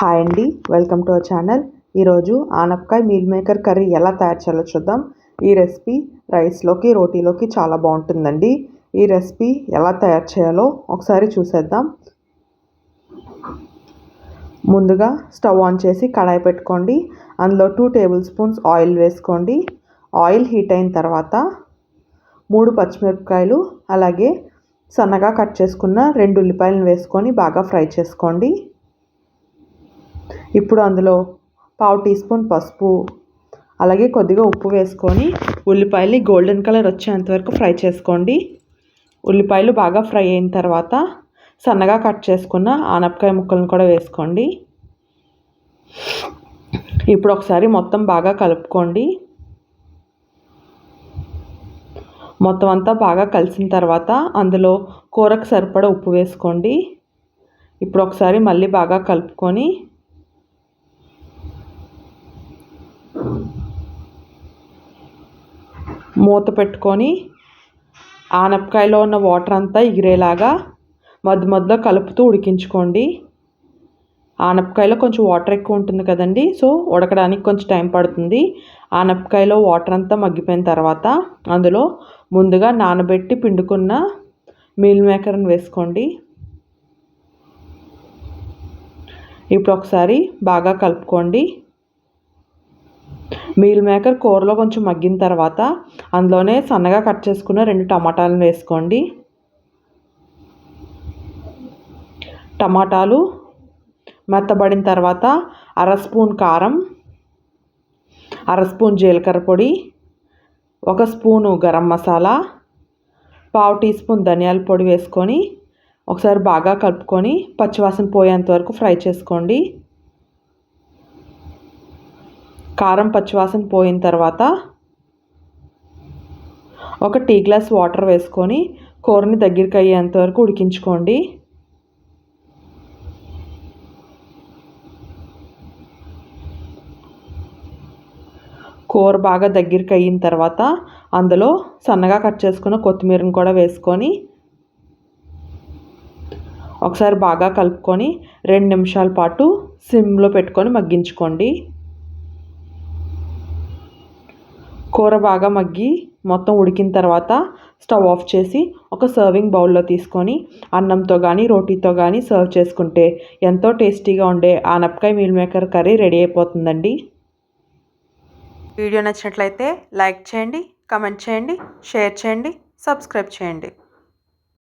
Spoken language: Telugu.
హాయ్ అండి వెల్కమ్ టు అవర్ ఛానల్. ఈరోజు ఆనపకాయ మీల్ మేకర్ కర్రీ ఎలా తయారు చేయాలో చూద్దాం. ఈ రెసిపీ రైస్లోకి రోటీలోకి చాలా బాగుంటుందండి. ఈ రెసిపీ ఎలా తయారు చేయాలో ఒకసారి చూసేద్దాం. ముందుగా స్టవ్ ఆన్ చేసి కడాయి పెట్టుకోండి. అందులో టూ టేబుల్ స్పూన్స్ ఆయిల్ వేసుకోండి. ఆయిల్ హీట్ అయిన తర్వాత మూడు పచ్చిమిరపకాయలు అలాగే సన్నగా కట్ చేసుకున్న రెండు ఉల్లిపాయలను వేసుకొని బాగా ఫ్రై చేసుకోండి. ఇప్పుడు అందులో పావు టీ స్పూన్ పసుపు అలాగే కొద్దిగా ఉప్పు వేసుకొని ఉల్లిపాయలు గోల్డెన్ కలర్ వచ్చేంత వరకు ఫ్రై చేసుకోండి. ఉల్లిపాయలు బాగా ఫ్రై అయిన తర్వాత సన్నగా కట్ చేసుకున్న ఆనపకాయ ముక్కలను కూడా వేసుకోండి. ఇప్పుడు ఒకసారి మొత్తం బాగా కలుపుకోండి. మొత్తం అంతా బాగా కలిసిన తర్వాత అందులో కూరకు సరిపడ ఉప్పు వేసుకోండి. ఇప్పుడు ఒకసారి మళ్ళీ బాగా కలుపుకొని మూత పెట్టుకొని ఆనపకాయలో ఉన్న వాటర్ అంతా ఎగిరేలాగా మధ్య మధ్యలో కలుపుతూ ఉడికించుకోండి. ఆనపకాయలో కొంచెం వాటర్ ఎక్కువ ఉంటుంది కదండి సో ఉడకడానికి కొంచెం టైం పడుతుంది. ఆనపకాయలో వాటర్ అంతా మగ్గిపోయిన తర్వాత అందులో ముందుగా నానబెట్టి పిండుకున్న మీల్ మేకర్ని వేసుకోండి. ఇప్పుడు ఒకసారి బాగా కలుపుకోండి. మీల్ మేకర్ కూరలో కొంచెం మగ్గిన తర్వాత అందులోనే సన్నగా కట్ చేసుకున్న రెండు టమాటాలను వేసుకోండి. టమాటాలు మెత్తబడిన తర్వాత అర స్పూన్ కారం అర స్పూన్ జీలకర్ర పొడి ఒక స్పూను గరం మసాలా పావు టీ స్పూన్ ధనియాల పొడి వేసుకొని ఒకసారి బాగా కలుపుకొని పచ్చివాసన పోయేంత వరకు ఫ్రై చేసుకోండి. కారం పచ్చివాసన పోయిన తర్వాత ఒక టీ గ్లాస్ వాటర్ వేసుకొని కూరని దగ్గరికి అయ్యేంత వరకు ఉడికించుకోండి. కూర బాగా దగ్గరికి అయిన తర్వాత అందులో సన్నగా కట్ చేసుకున్న కొత్తిమీరను కూడా వేసుకొని ఒకసారి బాగా కలుపుకొని రెండు నిమిషాల పాటు సిమ్లో పెట్టుకొని మగ్గించుకోండి. కూర బాగా మగ్గి మొత్తం ఉడికిన తర్వాత స్టవ్ ఆఫ్ చేసి ఒక సర్వింగ్ బౌల్లో తీసుకొని అన్నంతో కానీ రోటీతో కానీ సర్వ్ చేసుకుంటే ఎంతో టేస్టీగా ఉండే ఆనపకాయ మీల్ మేకర్ కర్రీ రెడీ అయిపోతుందండి. వీడియో నచ్చినట్లయితే లైక్ చేయండి కమెంట్ చేయండి షేర్ చేయండి సబ్స్క్రైబ్ చేయండి.